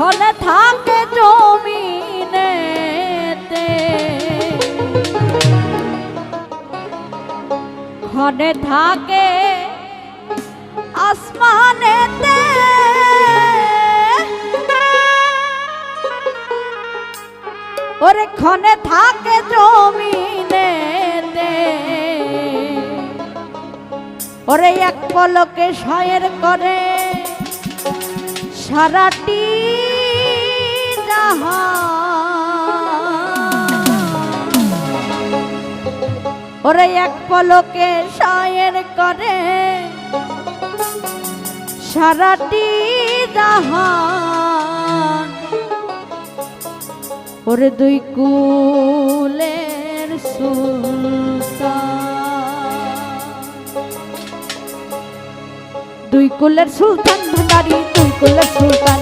ঘনে থাকে জমিনেতে। ঘনে থাকে আসমানেতে। ওরে ক্ষণে থাকে জমিনেতে। ওরে এক পলকে শয়ের করে সারাটি ওরে এক পলকে শয়ের করে। সারাটি জাহান ওরে দুই কুলের সুলতান। দুই কুলের সুলতান ভান্ডারি দুই কুলের সুলতান।